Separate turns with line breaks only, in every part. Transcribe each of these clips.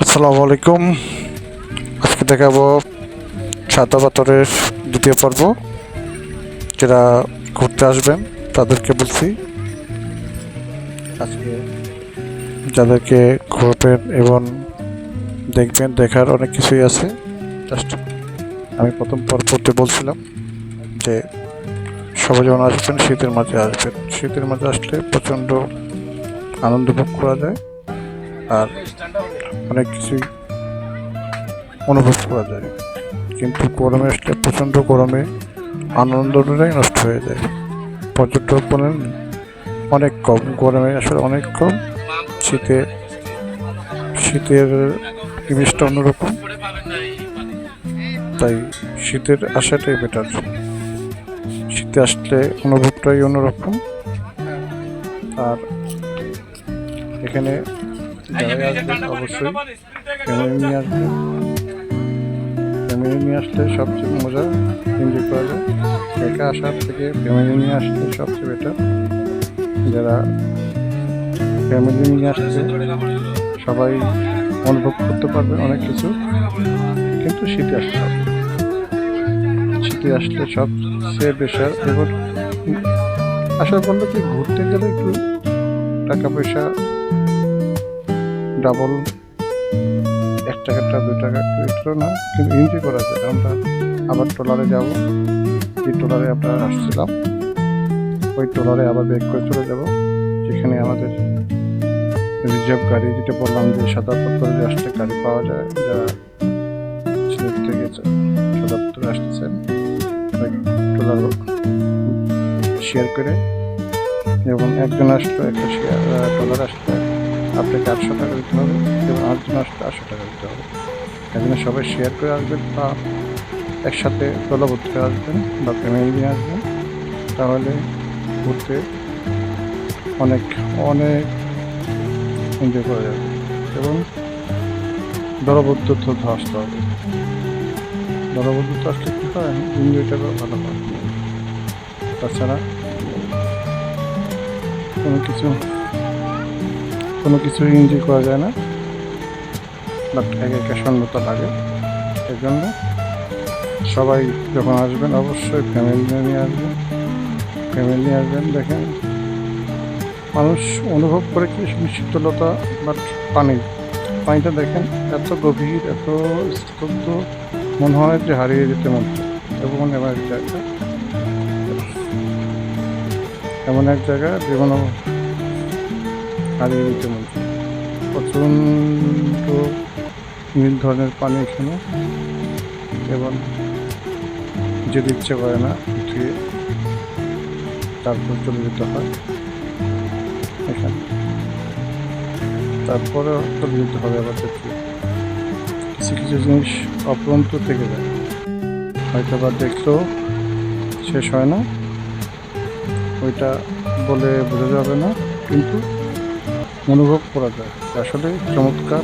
আসসালামু আলাইকুম। আজকে দেখাবো সাদা পাথরের দ্বিতীয় পর্ব। যারা ঘুরতে আসবেন, তাদেরকে বলছি, আজকে যাদেরকে ঘুরবেন এবং দেখবেন, দেখার অনেক কিছুই আছে। জাস্ট আমি প্রথম পর্বতে বলছিলাম যে, সবাই যখন আসবেন, শীতের মাঝে আসবেন। শীতের মাঝে আসলে প্রচণ্ড আনন্দ ভোগ করা যায়। আর অনেক কিছুই অনুভব করা যায়। কিন্তু গরমে আসলে প্রচণ্ড গরমে আনন্দটাই নষ্ট হয়ে যায়। পর্যটক বলেন, অনেক কম। গরমে আসলে অনেক কম। শীতে, শীতের জিনিসটা অন্যরকম। তাই শীতের আসাটাই বেটার শীতে আসলে অনুভবটাই অন্যরকম। আর এখানে যারাই আসবেন অবশ্যই। ফ্যামিলি নিয়ে আসবেন ফ্যামিলি নিয়ে আসলে সবচেয়ে মজা এনজয় করা যায়? একা আসার থেকে ফ্যামিলি নিয়ে আসলে সবচেয়ে বেটার যারা ফ্যামিলি নিয়ে আসছে সবাই অনুভব করতে পারবে অনেক কিছু। কিন্তু শীতে আসতে হবে শীতে আসলে সবচেয়ে বেশার এবং আসার বলল কি ঘুরতে গেলে একটু টাকা পয়সা ডাবল এক টাকাটা দু টাকা এটাও না, কিন্তু এনজয় করা যায় আমরা আবার ট্রলারে যাব। যে ট্রলারে আমরা আসছিলাম। ওই ট্রলারে আবার ব্যাক করে চলে যাব, যেখানে আমাদের রিজার্ভ গাড়ি, যেটা বললাম যে সাদা পত্তরে আসতে গাড়ি পাওয়া যায় যারা সিলেট থেকে সাদা আসতেছেন ট্রলার শেয়ার করে, এবং একজন আসলো, একটা শেয়ার ট্রলার আসলে। আপনাকে আটশো টাকা দিতে হবে এবং আটজন আসলে আটশো টাকা দিতে হবে। এখানে সবাই শেয়ার করে আসবেন বা একসাথে দলবদ্ধ হয়ে আসবেন বা ফ্যামিলি নিয়ে আসবেন। তাহলে ঘুরতে অনেক অনেক এনজয় করা যাবে এবং দলবদ্ধ তো আসতে হবে। দলবদ্ধ তো আসলে কী হয়? এনজয়টা ভালো হয়। তাছাড়া কোনো কিছু কোনো কিছু এনজয় করা যায় না। বাট একে একে সন্ন্যতা লাগে এর জন্য সবাই যখন আসবেন, অবশ্যই ফ্যামিলি নিয়ে আসবেন। ফ্যামিলি নিয়ে আসবেন, দেখেন। মানুষ অনুভব করে কি শীতলতা বাট পানি। পানিটা দেখেন, এত গভীর, এত স্তব্ধ, মনে হয় যে হারিয়ে যেতে মন। এবং এমন এক জায়গা এমন এক জায়গা হারিয়ে দিতে মন চায়। প্রচণ্ড নীল ধরনের পানি এখানে। এবং যেতে ইচ্ছে করে না ধুয়ে তারপর চলে যেতে হয় এখানে। তারপরে চলে যেতে হবে আবার দেখতে। কিছু কিছু জিনিস অপ্রন্ত থেকে যায়। হয়তো বা দেখলেও শেষ হয় না। ওইটা বলে বোঝা যাবে না, কিন্তু অনুভব করা যায়। আসলে চমৎকার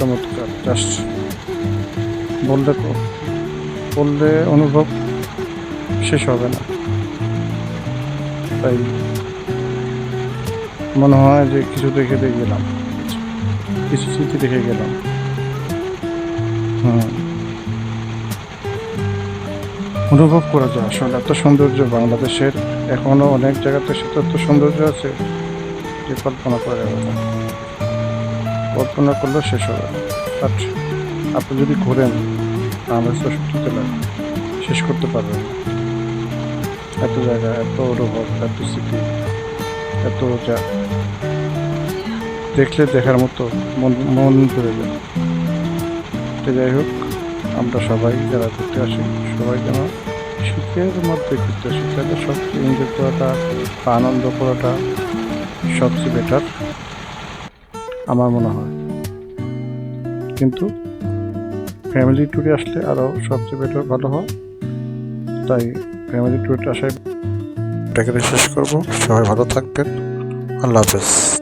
চমৎকার। জাস্ট বললে বললে অনুভব শেষ হবে না। তাই মনে হয় যে কিছু দেখে দেখে গেলাম। কিছু স্মৃতি দেখে গেলাম। হুম। অনুভব করা যায় আসলে। এত সৌন্দর্য বাংলাদেশের এখনও অনেক জায়গাতে সেটা এত সৌন্দর্য আছে। যে কল্পনা করা যাবে না। কল্পনা করলেও শেষ হবে বাট আপনি যদি ঘোরেন, তাহলে চৌষট্টি জেলায় শেষ করতে পারবেন। এত জায়গা, এত অনুভব, এত স্মৃতি, এত যা দেখলে দেখার মতো মন মন ধরে যায়। তো যাই হোক, আমরা সবাই যারা ঘুরতে আসি, সবাই যেন শীতের মধ্যে ঘুরতে আসি। তাহলে সবচেয়ে এনজয় করাটা, আনন্দ করাটা সবচেয়ে বেটার আমার মনে হয়। কিন্তু ফ্যামিলি ট্যুরে আসলে আরও সবচেয়ে বেটার ভালো হয়। তাই ফ্যামিলি ট্যুরটা আসায় শেষ করব। সবাই ভালো থাকবেন। আল্লাহ হাফেজ।